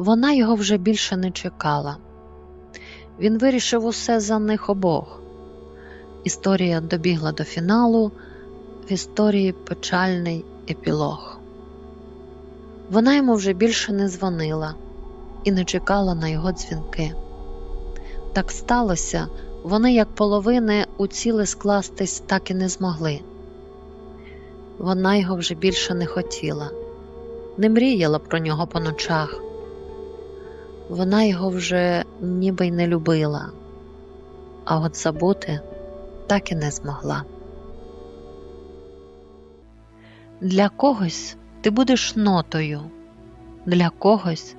Вона його вже більше не чекала. Він вирішив усе за них обох. Історія добігла до фіналу, в історії печальний епілог. Вона йому вже більше не дзвонила і не чекала на його дзвінки. Так сталося, вони, як половини, у ціле скластись так і не змогли. Вона його вже більше не хотіла, не мріяла про нього по ночах. Вона його вже ніби й не любила, а от забути так і не змогла. Для когось ти будеш нотою, для когось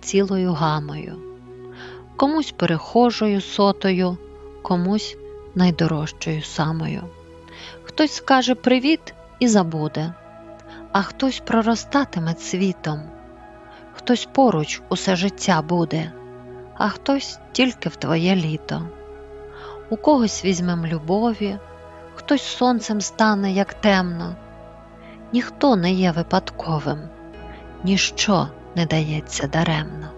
цілою гамою, комусь перехожою сотою, комусь найдорожчою самою. Хтось скаже привіт і забуде, а хтось проростатиме цвітом, хтось поруч усе життя буде, а хтось тільки в твоє літо. У когось візьмем любові, хтось сонцем стане, як темно. Ніхто не є випадковим, ніщо не дається даремно.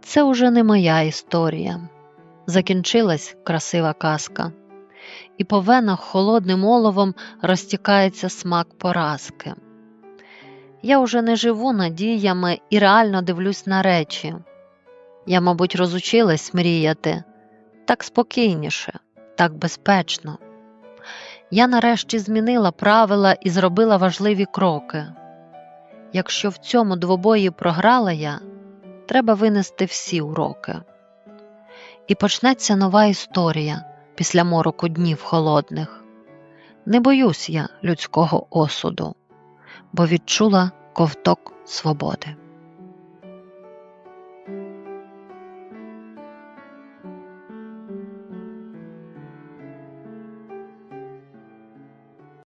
Це уже не моя історія. Закінчилась красива казка, і по венах холодним оловом розтікається смак поразки. Я уже не живу надіями і реально дивлюсь на речі. Я, мабуть, розучилась мріяти так спокійніше, так безпечно. Я нарешті змінила правила і зробила важливі кроки. Якщо в цьому двобої програла я, треба винести всі уроки. І почнеться нова історія після мороку днів холодних. Не боюсь я людського осуду, бо відчула ковток свободи.